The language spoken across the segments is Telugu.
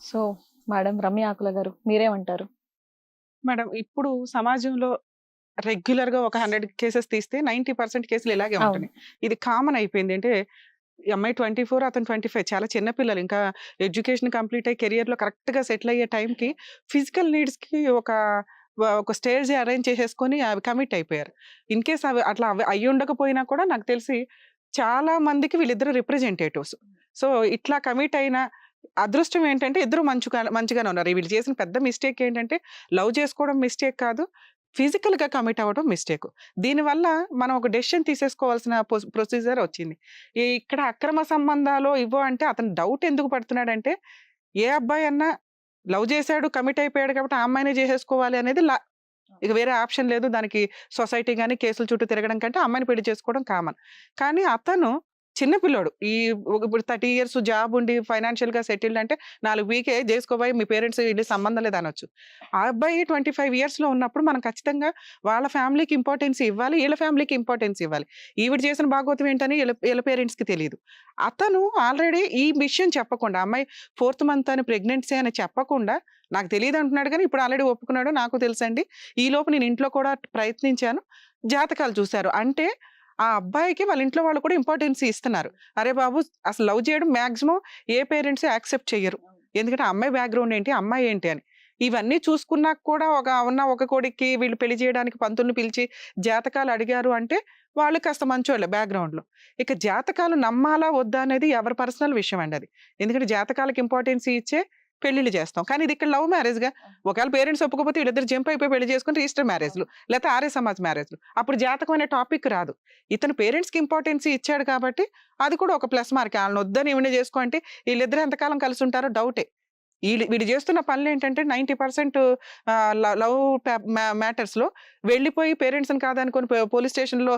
సో మేడం రమ్య ఆకుల గారు మీరేమంటారు? మేడం ఇప్పుడు సమాజంలో రెగ్యులర్గా ఒక హండ్రెడ్ కేసెస్ తీస్తే నైన్టీ పర్సెంట్ కేసులు ఇలాగే. ఉంటున్నాయి. ఇది కామన్ అయిపోయింది. అంటే అమ్మాయి ట్వంటీ ఫోర్ అతను ట్వంటీ ఫైవ్ చాలా చిన్న పిల్లలు. ఇంకా ఎడ్యుకేషన్ కంప్లీట్ అయ్యి కెరియర్లో కరెక్ట్గా సెటిల్ అయ్యే టైంకి ఫిజికల్ నీడ్స్కి ఒక ఒక స్టేజ్ అరేంజ్ చేసేసుకొని అవి కమిట్ అయిపోయారు. ఇన్ కేస్ అవి అట్లా అవి అయ్యి ఉండకపోయినా కూడా నాకు తెలిసి చాలా మందికి వీళ్ళిద్దరు రిప్రజెంటేటివ్స్. సో ఇట్లా కమిట్ అయిన అదృష్టం ఏంటంటే ఇద్దరు మంచిగా మంచిగానే ఉన్నారు. వీళ్ళు చేసిన పెద్ద మిస్టేక్ ఏంటంటే లవ్ చేసుకోవడం మిస్టేక్ కాదు ఫిజికల్గా కమిట్ అవ్వడం మిస్టేక్. దీనివల్ల మనం ఒక డెసిషన్ తీసేసుకోవాల్సిన ప్రొసీజర్ వచ్చింది. ఈ ఇక్కడ అక్రమ సంబంధాలు ఇవ్వ అంటే అతను డౌట్ ఎందుకు పడుతున్నాడంటే ఏ అబ్బాయి అన్నా లవ్ చేశాడు కమిట్ అయిపోయాడు కాబట్టి ఆ అమ్మాయినే చేసేసుకోవాలి అనేది లా ఇక వేరే ఆప్షన్ లేదు. దానికి సొసైటీ కానీ కేసుల చుట్టూ తిరగడం కంటే అమ్మాయిని పెళ్ళి చేసుకోవడం కామన్. కానీ అతను చిన్నపిల్లోడు ఈ ఒక- ఇప్పుడు థర్టీ ఇయర్స్ జాబ్ ఉండి ఫైనాన్షియల్గా సెటిల్డ్ అంటే నాలుగు వీకే చేసుకోబోయి మీ పేరెంట్స్ వీళ్ళు సంబంధం లేదు అనొచ్చు ఆ అబ్బాయి ట్వంటీ ఫైవ్ ఇయర్స్లో ఉన్నప్పుడు మనం ఖచ్చితంగా వాళ్ళ ఫ్యామిలీకి ఇంపార్టెన్స్ ఇవ్వాలి వీళ్ళ ఫ్యామిలీకి ఇంపార్టెన్స్ ఇవ్వాలి. ఈవిడ చేసిన భాగవతం ఏంటని వీళ్ళ వీళ్ళ పేరెంట్స్కి తెలియదు అతను ఆల్రెడీ ఈ విషయం చెప్పకుండా అమ్మాయి ఫోర్త్ మంత్ అని ప్రెగ్నెన్సీ అని చెప్పకుండా నాకు తెలియదు అంటున్నాడు కానీ ఇప్పుడు ఆల్రెడీ ఒప్పుకున్నాడు నాకు తెలుసండి. ఈ లోపు నేను ఇంట్లో కూడా ప్రయత్నించాను జాతకాలు చూశారు. అంటే ఆ అబ్బాయికి వాళ్ళ ఇంట్లో వాళ్ళు కూడా ఇంపార్టెన్స్ ఇస్తున్నారు. అరే బాబు అసలు లవ్ చేయడం మ్యాక్సిమం ఏ పేరెంట్స్ యాక్సెప్ట్ చేయరు ఎందుకంటే అమ్మాయి బ్యాక్గ్రౌండ్ ఏంటి అమ్మాయి ఏంటి అని. ఇవన్నీ చూసుకున్నాక కూడా ఒక ఉన్న ఒక కొడుక్కి వీళ్ళు పెళ్ళి చేయడానికి పంతుల్ని పిలిచి జాతకాలు అడిగారు అంటే వాళ్ళు కాస్త మంచోళ్ళే బ్యాక్గ్రౌండ్లో. ఇక జాతకాలు నమ్మాలా వద్దా అనేది ఎవరి పర్సనల్ విషయం అండి అది. ఎందుకంటే జాతకాలకు ఇంపార్టెన్స్ ఇచ్చే పెళ్ళిళ్ళు చేస్తాం. కానీ ఇది ఇక్కడ లవ్ మ్యారేజ్గా ఒకవేళ పేరెంట్స్ ఒప్పుకోకపోతే వీళ్ళిద్దరు జంప్ అయిపోయి పెళ్ళి చేసుకుని రిజిస్టర్ మ్యారేజ్లు లేకపోతే ఆర్య సమాజ్ మ్యారేజ్లు. అప్పుడు జాతకం అనే టాపిక్ రాదు. ఇతను పేరెంట్స్కి ఇంపార్టెన్స్ ఇచ్చాడు కాబట్టి అది కూడా ఒక ప్లస్ మార్క్. వాళ్ళని వద్దని ఈవిడ చేసుకో అంటే వీళ్ళిద్దరు ఎంతకాలం కలిసి ఉంటారో డౌటే. వీళ్ళు వీడు చేస్తున్న పనులు ఏంటంటే నైంటీ పర్సెంట్ లవ్ మ్యాటర్స్లో వెళ్ళిపోయి పేరెంట్స్ కాదనుకొని పోలీస్ స్టేషన్లో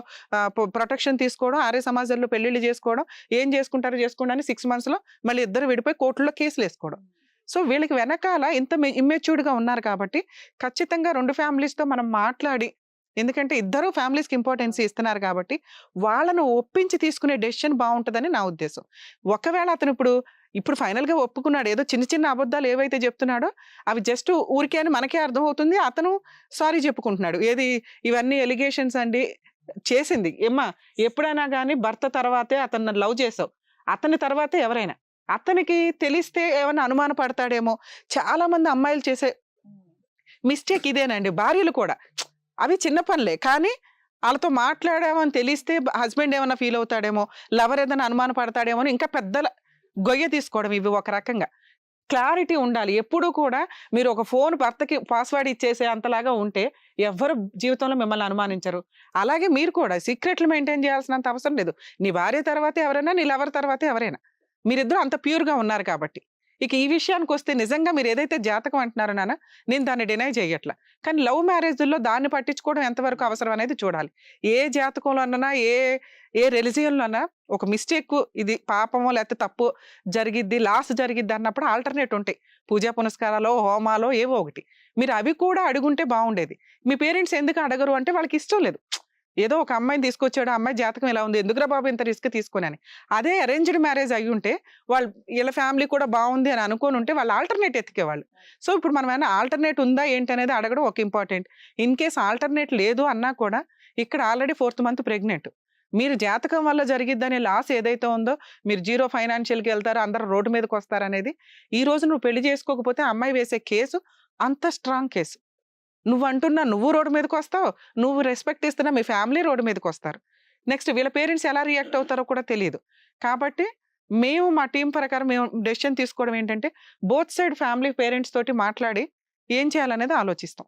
ప్రొటెక్షన్ తీసుకోవడం ఆర్య సమాజంలో పెళ్ళిళ్ళు చేసుకోవడం ఏం చేసుకుంటారో చేసుకోండి అని సిక్స్ మంత్స్లో మళ్ళీ ఇద్దరు విడిపోయి కోర్టులో కేసులు వేసుకోవడం సో వీళ్ళకి వెనకాల ఇంత ఇమ్మెచ్యూర్డ్గా ఉన్నారు కాబట్టి ఖచ్చితంగా రెండు ఫ్యామిలీస్తో మనం మాట్లాడి ఎందుకంటే ఇద్దరు ఫ్యామిలీస్కి ఇంపార్టెన్స్ ఇస్తున్నారు కాబట్టి వాళ్ళను ఒప్పించి తీసుకునే డెసిషన్ బాగుంటుందని నా ఉద్దేశం. ఒకవేళ అతను ఇప్పుడు ఇప్పుడు ఫైనల్గా ఒప్పుకున్నాడు ఏదో చిన్న చిన్న అబద్ధాలు ఏవైతే చెప్తున్నాడో అవి జస్ట్ ఊరికే అని మనకే అర్థం అవుతుంది అతను సారీ చెప్పుకుంటున్నాడు. ఏది ఇవన్నీ ఎలిగేషన్స్ అండి చేసింది. ఏమ్మా ఎప్పుడైనా కానీ భర్త తర్వాతే అతను లవ్ చేసావు. అతని తర్వాతే ఎవరైనా. అతనికి తెలిస్తే ఏమైనా అనుమాన పడతాడేమో. చాలా మంది అమ్మాయిలు చేసే మిస్టేక్ ఇదేనండి. భార్యలు కూడా. అవి చిన్న పనులే. కానీ వాళ్ళతో మాట్లాడామని తెలిస్తే హస్బెండ్ ఏమైనా ఫీల్ అవుతాడేమో లవర్ ఏదైనా అనుమాన పడతాడేమో ఇంకా పెద్ద గొయ్య తీసుకోవడం ఇవి ఒక రకంగా. క్లారిటీ ఉండాలి. ఎప్పుడూ కూడా మీరు ఒక ఫోన్ భర్తకి పాస్వర్డ్ ఇచ్చేసే అంతలాగా ఉంటే ఎవ్వరు జీవితంలో మిమ్మల్ని అనుమానించరు. అలాగే మీరు కూడా సీక్రెట్లు మెయింటైన్ చేయాల్సినంత అవసరం లేదు. నీ భార్య తర్వాత ఎవరైనా నీ లవర్ తర్వాత ఎవరైనా. మీరిద్దరూ అంత ప్యూర్గా ఉన్నారు కాబట్టి. ఇక ఈ విషయానికి వస్తే నిజంగా మీరు ఏదైతే జాతకం అంటున్నారో నాన్న నేను దాన్ని డినై చేయట్లా. కానీ లవ్ మ్యారేజ్లో దాన్ని పట్టించుకోవడం ఎంతవరకు అవసరం అనేది చూడాలి. ఏ జాతకంలో అన్నా ఏ ఏ రెలిజియన్లో అన్నా ఒక మిస్టేక్ ఇది పాపమో లేకపోతే తప్పు జరిగిద్ది లాస్ జరిగిద్ది అన్నప్పుడు ఆల్టర్నేట్ ఉంటాయి. పూజా పునస్కారాలు హోమాలో ఏవో ఒకటి. మీరు అవి కూడా అడుగుంటే బాగుండేది. మీ పేరెంట్స్ ఎందుకు అడగరు అంటే వాళ్ళకి ఇష్టం లేదు. ఏదో ఒక అమ్మాయిని తీసుకొచ్చాడు ఆ అమ్మాయి జాతకం ఇలా ఉంది ఎందుకురా బాబు ఇంత రిస్క్ తీసుకుని అదే అరేంజ్డ్ మ్యారేజ్ అయ్యి ఉంటే వాళ్ళు వీళ్ళ ఫ్యామిలీ కూడా బాగుంది అని అనుకొని ఉంటే వాళ్ళు ఆల్టర్నేట్ ఎత్తికేవాళ్ళు సో ఇప్పుడు మనం ఏమైనా ఆల్టర్నేట్ ఉందా ఏంటి అనేది అడగడం ఒక ఇంపార్టెంట్. ఇన్ కేస్ ఆల్టర్నేట్ లేదు అన్నా కూడా ఇక్కడ ఆల్రెడీ ఫోర్త్ మంత్ ప్రెగ్నెంట్. మీరు జాతకం వల్ల జరిగిద్దనే లాస్ ఏదైతే ఉందో మీరు జీరో ఫైనాన్షియల్కి వెళ్తారో అందరూ రోడ్డు మీదకి వస్తారనేది ఈ రోజు నువ్వు పెళ్ళి చేసుకోకపోతే అమ్మాయి వేసే కేసు అంత స్ట్రాంగ్ కేసు. నువ్వు అంటున్నా నువ్వు రోడ్డు మీదకి వస్తావు నువ్వు రెస్పెక్ట్ ఇస్తున్నా మీ ఫ్యామిలీ రోడ్డు మీదకి వస్తారు నెక్స్ట్ వీళ్ళ పేరెంట్స్ ఎలా రియాక్ట్ అవుతారో కూడా తెలియదు కాబట్టి మేము మా టీం ప్రకారం మేము డెసిషన్ తీసుకోవడం ఏంటంటే బోత్ సైడ్ ఫ్యామిలీ పేరెంట్స్ తోటి మాట్లాడి ఏం చేయాలనేది ఆలోచిస్తాం.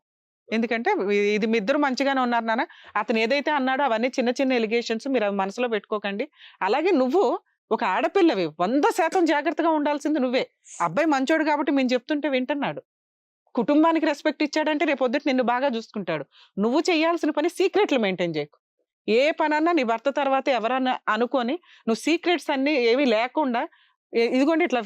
ఎందుకంటే ఇది మీ ఇద్దరు మంచిగానే ఉన్నారు నాన్న. అతను ఏదైతే అన్నాడో అవన్నీ చిన్న చిన్న ఎలిగేషన్స్ మీరు అవి మనసులో పెట్టుకోకండి. అలాగే నువ్వు ఒక ఆడపిల్లవి వంద శాతం జాగ్రత్తగా ఉండాల్సింది నువ్వే. అబ్బాయి మంచోడు కాబట్టి మేము చెప్తుంటే వింటున్నాడు. కుటుంబానికి రెస్పెక్ట్ ఇచ్చాడంటే రేపు పొద్దుట నిన్ను బాగా చూసుకుంటాడు. నువ్వు చేయాల్సిన పని సీక్రెట్లు మెయింటైన్ చేయకు. ఏ పనన్నా నీ భర్త తర్వాత ఎవరన్నా అనుకొని నువ్వు సీక్రెట్స్ అన్ని ఏవి లేకుండా "ఏ- ఇదిగోండి ఇట్లా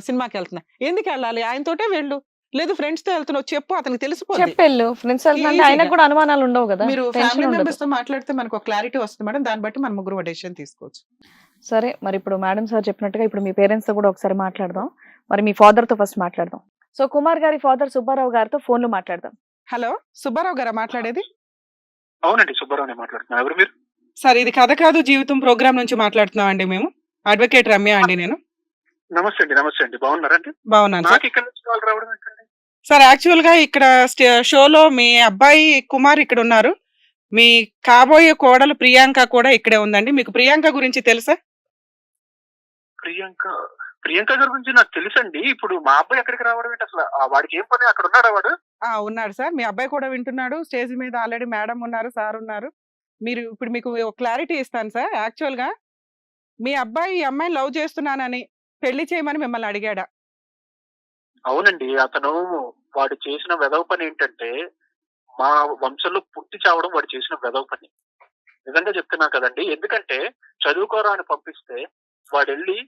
సినిమాకి వెళ్తున్నా. ఎందుకు వెళ్ళాలి? ఆయనతోటే వెళ్ళు. లేదు ఫ్రెండ్స్తో వెళ్తున్నావు చెప్పు అతనికి తెలిసిపోతుంది చెప్పెళ్ళు. ఫ్రెండ్స్ Easy-గా. కూడా అనుమానాలు ఉండవు కదా. మీరు ఫ్యామిలీ మెంబర్స్తో మాట్లాడితే మనకు ఒక క్లారిటీ వస్తుంది మేడం. దాన్ని బట్టి మనం ముగ్గురు డెసిషన్ తీసుకోవచ్చు. సరే మరి ఇప్పుడు మేడం సార్ చెప్పినట్టుగా ఇప్పుడు మీ పేరెంట్స్తో కూడా ఒకసారి మాట్లాడదాం. మరి మీ ఫాదర్తో ఫస్ట్ మాట్లాడదాం. సో కుమార్ గారి ఫాదర్ సుబ్బారావు గారితో ఫోన్లో మాట్లాడదాం. హలో సుబ్బారావు గారా మాట్లాడేది? అవునండి సుబ్బారావుని మాట్లాడుతున్నా. ఎవరు మీరు? సార్ ఇది కథ కాదు జీవితం ప్రోగ్రామ్ నుంచి మాట్లాడుతున్నాం అండి మేము. అడ్వకేట్ రమ్య అండి నేను. నమస్తే అండి నమస్తే అండి. బాగున్నారండి బాగున్నాను సార్. నాకు ఇక్కడ నుంచి కాల్ రావడం ఏంటండి సార్ యాక్చువల్గా ఇక్కడ స్టే- షోలో మీ అబ్బాయి కుమార్ ఇక్కడ ఉన్నారు. మీ కాబోయే కోడలు ప్రియాంక కూడా ఇక్కడే ఉందండి. మీకు ప్రియాంక గురించి తెలుసా? ప్రియాంక ప్రియాంక గారి గురించి నాకు తెలుసండి. ఇప్పుడు మా అబ్బాయి ఎక్కడికి రావడం ఏంటి అసలు? ఆ వాడికి ఏం పని? అక్కడ ఉన్నాడా వాడు? ఆ ఉన్నాడు సార్. మీ అబ్బాయి కూడా వింటున్నాడు. స్టేజ్ మీద ఆల్రెడీ మేడం ఉన్నారు సార్ ఉన్నారు. మీరు ఇప్పుడు మీకు క్లారిటీ ఇస్తాను సార్. యాక్చువల్గా మీ అబ్బాయి ఈ అమ్మాయిని లవ్ చేస్తున్నానని పెళ్ళి చేయమని మిమ్మల్ని అడిగాడా? అవునండి. అతను వాడు చేసిన వెదవ పని ఏంటంటే మా వంశంలో పుట్టి చావడం వాడు చేసిన వెదవ పని. నిజంగా చెప్తున్నా కదండి. ఎందుకంటే చదువుకోరా అని పంపిస్తే వాడు వెళ్ళి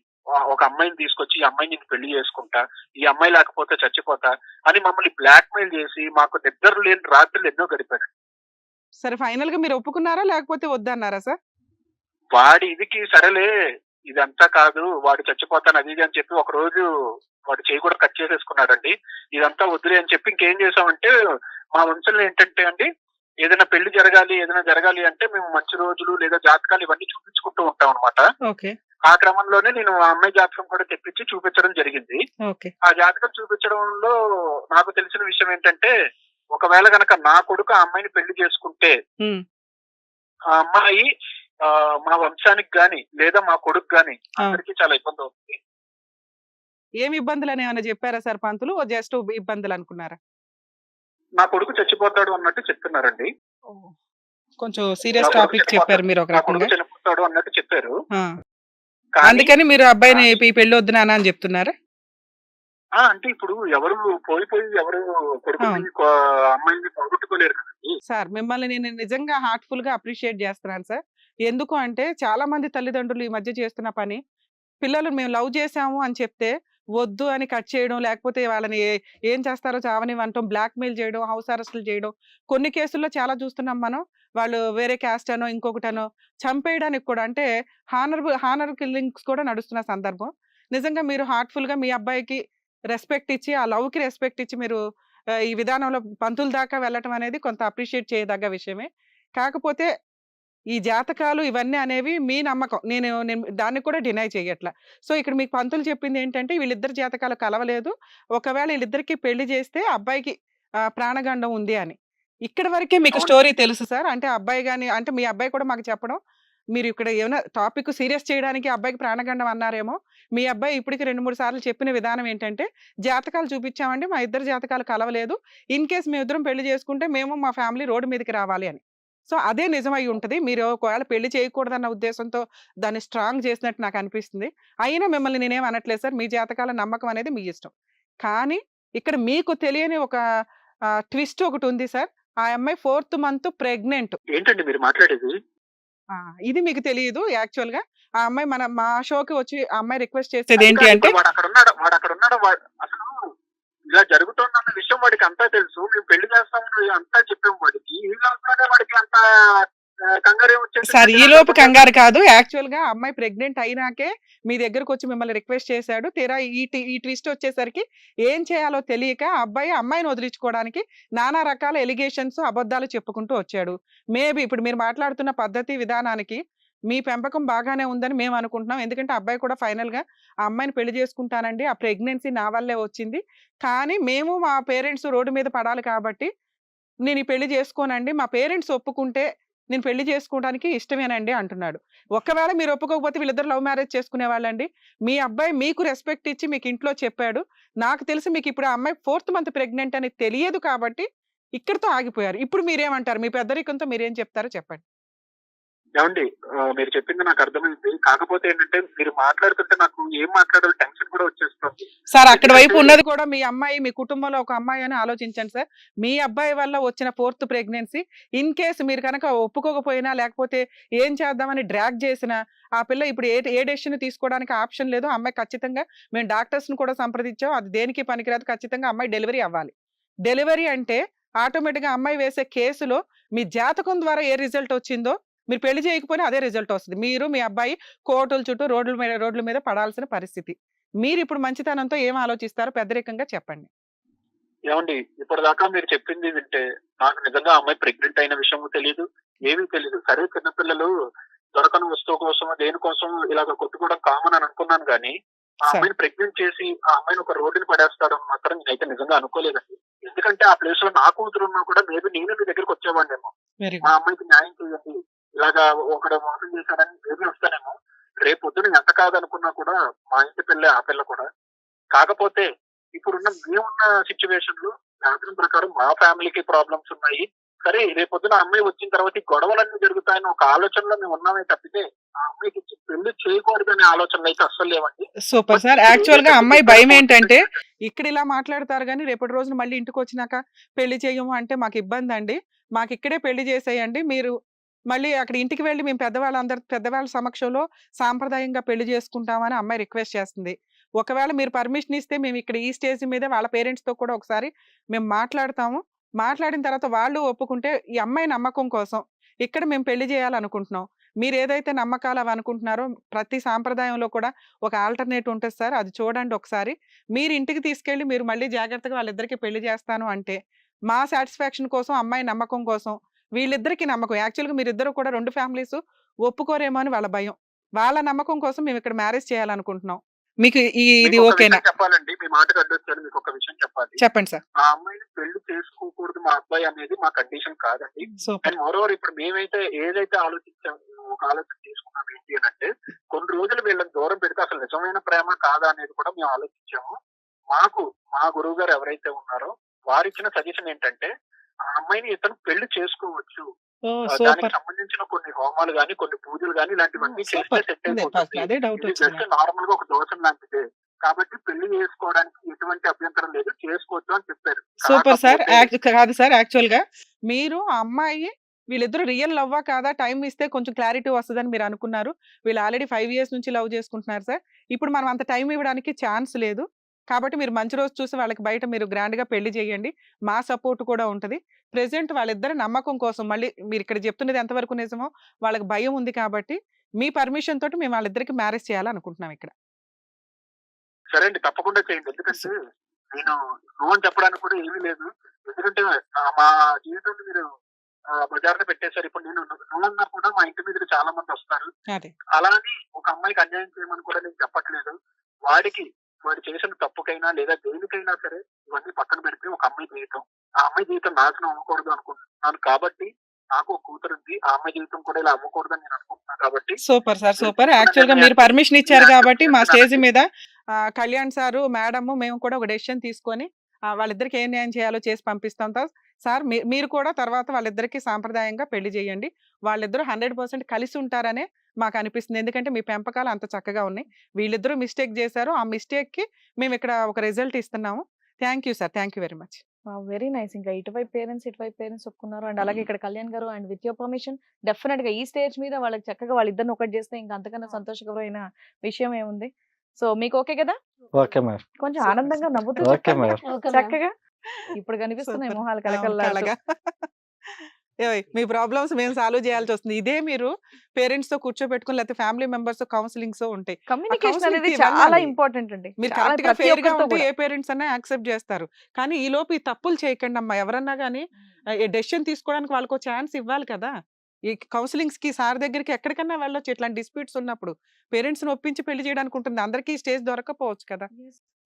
ఒక అమ్మాయిని తీసుకొచ్చి ఈ అమ్మాయిని నేను పెళ్ళి చేసుకుంటా ఈ అమ్మాయి లేకపోతే చచ్చిపోతా అని మమ్మల్ని బ్లాక్ మెయిల్ చేసి మాకు నిద్ర లేని రాత్రులు ఎన్నో గడిపాడు సరే ఫైనల్గా మీరు ఒప్పుకున్నారా లేకపోతే వద్దన్నారా సార్? వాడి ఇదికి సరేలే ఇదంతా కాదు వాడు చచ్చిపోతాను అది ఇది అని చెప్పి ఒక రోజు వాడు చేయి కూడా కట్ చేసేసుకున్నాడండి. ఇదంతా వద్దులే అని చెప్పి ఇంకేం చేసామంటే మా వంశంలో ఏంటంటే అండి ఏదైనా పెళ్ళి జరగాలి ఏదైనా జరగాలి అంటే మేము మంచి రోజులు లేదా జాతకాలు ఇవన్నీ చూపించుకుంటూ ఉంటాం అనమాట ఆ క్రమంలోనే నేను ఆ అమ్మాయి జాతకం కూడా తెప్పించి చూపించడం జరిగింది. ఆ జాతకం చూపించడంలో నాకు తెలిసిన విషయం ఏంటంటే ఒకవేళ గనక నా కొడుకు ఆ అమ్మాయిని పెళ్ళి చేసుకుంటే ఆ అమ్మాయి మా వంశానికి గాని లేదా మా కొడుకు గాని. అందరికీ చాలా ఇబ్బంది అవుతుంది. ఏమి ఇబ్బందులు అని ఏమైనా చెప్పారా సార్ పంతులు జస్ట్ ఇబ్బందులు అనుకున్నారా? నా కొడుకు చచ్చిపోతాడు అన్నట్టు చెప్తున్నారండి. కొంచెం సీరియస్ కొడుకు టాపిక్ చెప్పారు మీరు ఒక కొడుకు రకంగా. చనిపోతాడు అన్నట్టు చెప్పారు. అందుకని మీరు అబ్బాయిని ఈ పెళ్ళి వద్దు నాన్న అని చెప్తున్నారా? అంటే ఇప్పుడు ఎవరు పోయి పోయి ఎవరు కొడుకుని కో- అమ్మాయిని పోగొట్టుకోలేరు కదండి సార్ మిమ్మల్ని నేను నిజంగా హార్ట్ఫుల్గా అప్రిషియేట్ చేస్తున్నాను సార్. ఎందుకు అంటే చాలా మంది తల్లిదండ్రులు ఈ మధ్య చేస్తున్న పని పిల్లలు మేము లవ్ చేసాము అని చెప్తే వద్దు అని కట్ చేయడం లేకపోతే వాళ్ళని ఏ- ఏం చేస్తారో చావని వంటం బ్లాక్ మెయిల్ చేయడం హౌస్ అరెస్టులు చేయడం. కొన్ని కేసుల్లో చాలా చూస్తున్నాం మనం. వాళ్ళు వేరే క్యాస్ట్ అనో ఇంకొకటనో చంపేయడానికి కూడా అంటే హానర్ హానర్ కిల్లింగ్స్ కూడా నడుస్తున్న సందర్భం. నిజంగా మీరు హార్ట్ఫుల్గా మీ అబ్బాయికి రెస్పెక్ట్ ఇచ్చి ఆ లవ్కి రెస్పెక్ట్ ఇచ్చి మీరు ఈ విధానంలో పంతుల దాకా వెళ్ళటం అనేది కొంత అప్రిషియేట్ చేయదగ్గ విషయమే. కాకపోతే ఈ జాతకాలు ఇవన్నీ అనేవి మీ నమ్మకం. నేను నేను దాన్ని కూడా డినై చేయట్లా సో ఇక్కడ మీకు పంతులు చెప్పింది ఏంటంటే వీళ్ళిద్దరు జాతకాలు కలవలేదు. ఒకవేళ వీళ్ళిద్దరికి పెళ్ళి చేస్తే అబ్బాయికి ప్రాణగండం ఉంది అని. ఇక్కడ వరకే మీకు. స్టోరీ తెలుసు సార్. అంటే అబ్బాయి కానీ అంటే మీ అబ్బాయి కూడా మాకు చెప్పడం. మీరు ఇక్కడ ఏమైనా టాపిక్ సీరియస్ చేయడానికి అబ్బాయికి ప్రాణగండం అన్నారేమో. మీ అబ్బాయి ఇప్పటికి రెండు మూడు సార్లు చెప్పిన విధానం ఏంటంటే జాతకాలు చూపించామండి మా ఇద్దరు జాతకాలు కలవలేదు. ఇన్ కేస్ మేము ఇద్దరం పెళ్ళి చేసుకుంటే మేము మా ఫ్యామిలీ రోడ్డు మీదకి రావాలి అని. సో అదే నిజమై ఉంటుంది. మీరు ఒకవేళ పెళ్ళి చేయకూడదన్న ఉద్దేశంతో దాన్ని స్ట్రాంగ్ చేసినట్టు నాకు అనిపిస్తుంది. అయినా మిమ్మల్ని నేనేం అనట్లేదు సార్. మీ జాతకాల నమ్మకం అనేది మీ ఇష్టం. కానీ ఇక్కడ మీకు తెలియని ఒక ట్విస్ట్ ఒకటి ఉంది సార్. ఆ అమ్మాయి ఫోర్త్ మంత్ ప్రెగ్నెంట్. ఏంటండి మీరు మాట్లాడేది? ఇది మీకు తెలియదు యాక్చువల్గా ఆ అమ్మాయి మన మా షోకి వచ్చి ఆ అమ్మాయి రిక్వెస్ట్ చేసేది ఏంటి అంటే? వాడు అక్కడ ఉన్నాడు. వాడు అక్కడ ఉన్నాడు. అసలు ఇలా జరుగుతుందన్న విషయం వాడికి అంతా తెలుసు. మేము పెళ్ళి చేస్తామని అంతా చెప్పాము వాడికి. ఈ లోపలనే వాడికి అంత కంగారు సార్ ఈ లోపు కంగారు కాదు. యాక్చువల్గా అమ్మాయి ప్రెగ్నెంట్ అయినాకే మీ దగ్గరకు వచ్చి మిమ్మల్ని రిక్వెస్ట్ చేశాడు. తీరా ఈ టి- ఈ ట్విస్ట్ వచ్చేసరికి ఏం చేయాలో తెలియక ఆ అబ్బాయి అమ్మాయిని వదిలించుకోవడానికి నానా రకాల ఎలిగేషన్స్ అబద్ధాలు చెప్పుకుంటూ వచ్చాడు. మేబీ ఇప్పుడు మీరు మాట్లాడుతున్న పద్ధతి విధానానికి మీ పెంపకం బాగానే ఉందని మేము అనుకుంటున్నాం. ఎందుకంటే అబ్బాయి కూడా ఫైనల్గా ఆ అమ్మాయిని పెళ్ళి చేసుకుంటానండి. ఆ ప్రెగ్నెన్సీ నా వల్లే వచ్చింది. కానీ మేము మా పేరెంట్స్ రోడ్డు మీద పడాలి కాబట్టి నేను ఈ పెళ్ళి చేసుకోనండి. మా పేరెంట్స్ ఒప్పుకుంటే నేను పెళ్ళి చేసుకోవడానికి ఇష్టమేనండి అంటున్నాడు. ఒకవేళ మీరు ఒప్పుకోకపోతే వీళ్ళిద్దరు లవ్ మ్యారేజ్ చేసుకునే వాళ్ళండి మీ అబ్బాయి మీకు రెస్పెక్ట్ ఇచ్చి మీకు ఇంట్లో చెప్పాడు. నాకు తెలిసి మీకు ఇప్పుడు ఆ అమ్మాయి ఫోర్త్ మంత్ ప్రెగ్నెంట్ అని తెలియదు కాబట్టి ఇక్కడితో ఆగిపోయారు. ఇప్పుడు మీరేమంటారు? మీ పెద్దరికంతో మీరేం చెప్తారో చెప్పండి. ఏమండి మీరు చెప్పింది నాకు అర్థమైంది. కాకపోతే ఏంటంటే మీరు మాట్లాడుతుంటే నాకు ఏం మాట్లాడాలో టెన్షన్ కూడా వచ్చేస్తుంది. సార్ అక్కడ వైపు ఉన్నది కూడా మీ అమ్మాయి మీ కుటుంబంలో ఒక అమ్మాయి అని ఆలోచించండి సార్. మీ అబ్బాయి వల్ల వచ్చిన ఫోర్త్ ప్రెగ్నెన్సీ ఇన్ కేసు మీరు కనుక ఒప్పుకోకపోయినా లేకపోతే ఏం చేద్దామని డ్రాగ్ చేసినా ఆ పిల్ల ఇప్పుడు ఏ ఏ డెసిషన్ తీసుకోవడానికి ఆప్షన్ లేదు. అమ్మాయి ఖచ్చితంగా మేము డాక్టర్స్ని కూడా సంప్రదించాం. అది దేనికి పనికిరాదు. ఖచ్చితంగా అమ్మాయి డెలివరీ అవ్వాలి. డెలివరీ అంటే ఆటోమేటిక్గా అమ్మాయి వేసే కేసులో మీ జాతకం ద్వారా ఏ రిజల్ట్ వచ్చిందో మీరు పెళ్ళి చేయకపోయినా అదే రిజల్ట్ వస్తుంది. మీరు మీ అబ్బాయి కోర్టుల చుట్టూ రోడ్ల మీద రోడ్ల మీద పడాల్సిన పరిస్థితి. మీరు ఇప్పుడు మంచితనంతో ఏం ఆలోచిస్తారో పెద్దరికంగా చెప్పండి. ఏమండి ఇప్పటిదాకా మీరు చెప్పింది వింటే నాకు నిజంగా అమ్మాయి ప్రెగ్నెంట్ అయిన విషయం తెలియదు ఏమీ తెలియదు సరే చిన్నపిల్లలు దొరకని వస్తువు కోసం దేనికోసం ఇలాగ కొట్టుకోవడం కామన్ అని అనుకున్నాను కానీ ఆ. అమ్మాయిని ప్రెగ్నెంట్ చేసి ఆ అమ్మాయిని ఒక రోడ్డుని పడేస్తాడని మాత్రం నేనైతే నిజంగా అనుకోలేదండి. ఎందుకంటే ఆ ప్లేస్లో నా కూతురు ఉన్నా కూడా మేబీ నేను మీ దగ్గరికి వచ్చేవాడినేమో. మా అమ్మాయికి న్యాయం చేయండి. ఇలాగా ఒకడు మోసం చేశాడని మేబీ వస్తానేమో రేపు పొద్దున ఎంత కాదనుకున్నా కూడా మా ఇంటి పిల్లే ఆ పిల్ల కూడా. కాకపోతే ఇప్పుడున్న మేమున్న సిచ్యువేషన్లో శాస్త్రం ప్రకారం మా ఫ్యామిలీకి ప్రాబ్లమ్స్ ఉన్నాయి. సరే రేపు పొద్దున అమ్మాయి వచ్చిన తర్వాత ఈ గొడవలన్నీ జరుగుతాయని ఒక ఆలోచనలో మేము ఉన్నామే తప్పితే ఆ అమ్మాయికి పెళ్ళి చేయకూడదనే ఆలోచనలు అయితే అస్సలు లేవండి. సూపర్ సార్ యాక్చువల్గా అమ్మాయి భయం ఏంటంటే ఇక్కడ ఇలా మాట్లాడతారు కానీ రేపటి రోజున మళ్ళీ ఇంటికి వచ్చినాక పెళ్ళి చేయము అంటే మాకు ఇబ్బంది అండి మాకు ఇక్కడే పెళ్ళి చేసేయండి. మీరు మళ్ళీ అక్కడ ఇంటికి వెళ్ళి మేము పెద్దవాళ్ళందరూ పెద్దవాళ్ళ సమక్షంలో సాంప్రదాయంగా పెళ్ళి చేసుకుంటామని అమ్మాయి రిక్వెస్ట్ చేస్తుంది. ఒకవేళ మీరు పర్మిషన్ ఇస్తే మేము ఇక్కడ ఈ స్టేజ్ మీద వాళ్ళ పేరెంట్స్తో కూడా ఒకసారి మేము మాట్లాడతాము. మాట్లాడిన తర్వాత వాళ్ళు ఒప్పుకుంటే ఈ అమ్మాయి నమ్మకం కోసం ఇక్కడ మేము పెళ్ళి చేయాలనుకుంటున్నాం. మీరు ఏదైతే నమ్మకాలు అవి అనుకుంటున్నారో ప్రతి సాంప్రదాయంలో కూడా ఒక ఆల్టర్నేట్ ఉంటుంది సార్. అది చూడండి ఒకసారి. మీరు ఇంటికి తీసుకెళ్ళి మీరు మళ్ళీ జాగ్రత్తగా వాళ్ళిద్దరికి పెళ్ళి చేస్తాను అంటే మా సాటిస్ఫాక్షన్ కోసం అమ్మాయి నమ్మకం కోసం వీళ్ళిద్దరికి నమ్మకం. యాక్చువల్గా మీరిద్దరు కూడా రెండు ఫ్యామిలీస్ ఒప్పుకోరేమో అని వాళ్ళ భయం. వాళ్ళ నమ్మకం కోసం మేము ఇక్కడ మ్యారేజ్ చేయాలనుకుంటున్నాం. మీకు ఇది ఓకేనా? చెప్పాలండి. మీ మాటకు అడ్డొచ్చాను మీకు ఒక విషయం చెప్పాలి. చెప్పండి సార్. ఆ అమ్మాయిని పెళ్ళి చేసుకోకూడదు మా అబ్బాయి అనేది మా కండిషన్ కాదండి. అండ్ మోరోవర్ ఇప్పుడు మేమైతే ఏదైతే ఆలోచించాము ఒక ఆలోచన చేసుకున్నాం ఏంటి అని అంటే కొన్ని రోజులు వీళ్ళని దూరం పెడితే అసలు నిజమైన ప్రేమ కాదా అనేది కూడా మేము ఆలోచించాము. మాకు మా గురువు గారు ఎవరైతే ఉన్నారో వారిచ్చిన సజెషన్ ఏంటంటే ఆ అమ్మాయిని ఇతను పెళ్ళి చేసుకోవచ్చు. ఓ దానికి సూపర్. సంబంధించిన కొన్ని హోమాలు గాని కొన్ని పూజలు గాని ఇలాంటివన్నీ చేస్తే సూపర్ సెట్ అదే అయిపోతుంది. అదే డౌట్ ఇది వచ్చింది. జస్ట్ నార్మల్గా ఒక దోషం లాంటిదే. కాబట్టి పెళ్ళి చేసుకోవడానికి ఎటువంటి అభ్యంతరం లేదు. చేసుకోవచ్చు అని చెప్పారు. Super sir. కాకపోతే- కాదు సార్ యాక్చువల్గా మీరు ఆ అమ్మాయి వీళ్ళిద్దరు రియల్ లవ్వా కాదా? టైం ఇస్తే కొంచెం క్లారిటీ వస్తుందని మీరు అనుకున్నారు. వీళ్ళు ఆల్రెడీ ఫైవ్ ఇయర్స్ నుంచి లవ్ చేసుకుంటున్నారు సార్. ఇప్పుడు మనం అంత టైం ఇవ్వడానికి ఛాన్స్ లేదు. కాబట్టి మీరు మంచి రోజు చూసి వాళ్ళకి బయట మీరు గ్రాండ్గా పెళ్ళి చేయండి. మా సపోర్ట్ కూడా ఉంటది. ప్రెసెంట్ వాళ్ళిద్దరి నమ్మకం కోసం మళ్ళీ మీరు ఇక్కడ చెప్తున్నది ఎంతవరకు నిజమో వాళ్ళకి భయం ఉంది కాబట్టి మీ పర్మిషన్ తోటి మేము వాళ్ళిద్దరికి మ్యారేజ్ చేయాలనుకుంటున్నాం ఇక్కడ. సరే అండి. తప్పకుండా చేయండి. ఎందుకంటే నేను నువ్వు అని చెప్పడానికి కూడా ఏమీ లేదు. ఎందుకంటే మా జీవితాన్ని మీరు బజార్లో పెట్టేశారు. ఇప్పుడు నేను నువ్వు అన్నా కూడా మా ఇంటి మీద చాలా మంది వస్తారు. అదే. అలా అని ఒక అమ్మాయికి అన్యాయం చేయమని కూడా నేను చెప్పట్లేదు. వాడికి వాడు చేసిన తప్పుకైనా లేదా దేనికైనా సరే ఇవన్నీ పక్కన పెడితే ఒక అమ్మాయి జీవితం. ఆ అమ్మాయి జీవితం నాశనం అవ్వకూడదు అనుకుంటున్నాను కాబట్టి నాకు ఒక కూతురు ఉంది. ఆ అమ్మాయి జీవితం కూడా ఇలా అమ్మకూడదు నేను అనుకుంటున్నాను కాబట్టి సూపర్ సార్ సూపర్. యాక్చువల్గా మీరు పర్మిషన్ ఇచ్చారు కాబట్టి మా స్టేజ్ మీద కళ్యాణ్ సారు మేడము మేము కూడా ఒక డెసిషన్ తీసుకొని వాళ్ళిద్దరికి ఏం న్యాయం చేయాలో చేసి పంపిస్తాం. సార్ మీరు కూడా తర్వాత వాళ్ళిద్దరికి సాంప్రదాయంగా పెళ్ళి చేయండి. వాళ్ళిద్దరూ హండ్రెడ్ పర్సెంట్ కలిసి ఉంటారనే మాకు అనిపిస్తుంది ఎందుకంటే మీ పెంపకాలు అంత చక్కగా ఉన్నాయి. వీళ్ళిద్దరూ మిస్టేక్ చేశారు. ఆ మిస్టేక్కి మేము ఇక్కడ ఒక రిజల్ట్ ఇస్తున్నాము. Thank you sir. Thank you very much. Very nice. ఇంకా ఇటువైపు పేరెంట్స్ ఇటువైపు పేరెంట్స్ ఒప్పుకున్నారు. అండ్ అలాగే ఇక్కడ కళ్యాణ్ గారు అండ్ విత్ యువర్ పర్మిషన్ డెఫినెట్గా ఈ స్టేజ్ మీద వాళ్ళకి చక్కగా వాళ్ళిద్దరిని ఒకటి చేస్తే ఇంకా అంతకన్నా సంతోషకరమైన విషయం ఏముంది? సో మీకు ఓకే కదా? Okay madam. కొంచెం ఆనందంగా. నవ్వుతూ చక్కగా. ఇప్పుడు కనిపిస్తున్నాయి. మొహాలు. ఏయ్, మీ ప్రాబ్లమ్స్ మేము సాల్వ్ చేయాల్సి వస్తుంది. ఇదే మీరు పేరెంట్స్తో కూర్చోబెట్టుకుని లేకపోతే ఫ్యామిలీ మెంబర్స్ కౌన్సిలింగ్స్ ఉంటాయి కమ్యూనికేషన్ అనేది చాలా. ఇంపార్టెంట్ అండి. మీరు కరెక్ట్గా ఫెయిర్గా ఉంటే. ఏ పేరెంట్స్ అన్నా యాక్సెప్ట్ చేస్తారు. కానీ ఈ లోపు ఈ తప్పులు చేయకండి అమ్మా. ఎవరన్నా కానీ డెసిషన్ తీసుకోవడానికి వాళ్ళకు ఛాన్స్ ఇవ్వాలి కదా. ఈ కౌన్సిలింగ్స్కి సార్ దగ్గరికి ఎక్కడికన్నా వెళ్ళొచ్చు. ఇట్లాంటి డిస్ప్యూట్స్ ఉన్నప్పుడు పేరెంట్స్ని ఒప్పించి పెళ్ళి చేయడానికి ఉంటుంది. అందరికీ స్టేజ్ దొరకపోవచ్చు కదా.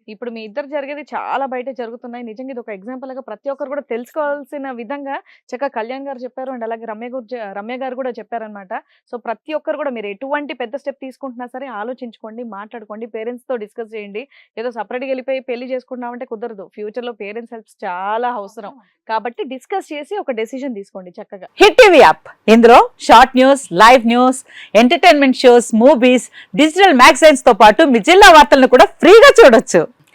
ఇప్పుడు మీ ఇద్దరు జరిగేది చాలా బయట జరుగుతున్నాయి. నిజంగా ఇది ఒక ఎగ్జాంపుల్గా ప్రతి ఒక్కరు కూడా తెలుసుకోవాల్సిన విధంగా చక్కగా కళ్యాణ్ గారు చెప్పారు అండ్ అలాగే రమ్య గారు రమ్య గారు కూడా చెప్పారనమాట సో ప్రతి ఒక్కరు కూడా మీరు ఎటువంటి పెద్ద స్టెప్ తీసుకుంటున్నా సరే ఆలోచించుకోండి మాట్లాడుకోండి పేరెంట్స్తో డిస్కస్ చేయండి. ఏదో సపరేట్గా వెళ్ళిపోయి పెళ్ళి చేసుకుంటున్నామంటే కుదరదు. ఫ్యూచర్లో పేరెంట్స్ హెల్ప్స్ చాలా అవసరం. కాబట్టి డిస్కస్ చేసి ఒక డెసిషన్ తీసుకోండి చక్కగా. Hit TV app. ఇందులో short news live news entertainment shows movies digital మ్యాగజైన్స్తో పాటు మీ జిల్లా వార్తలను కూడా ఫ్రీగా చూడొచ్చు.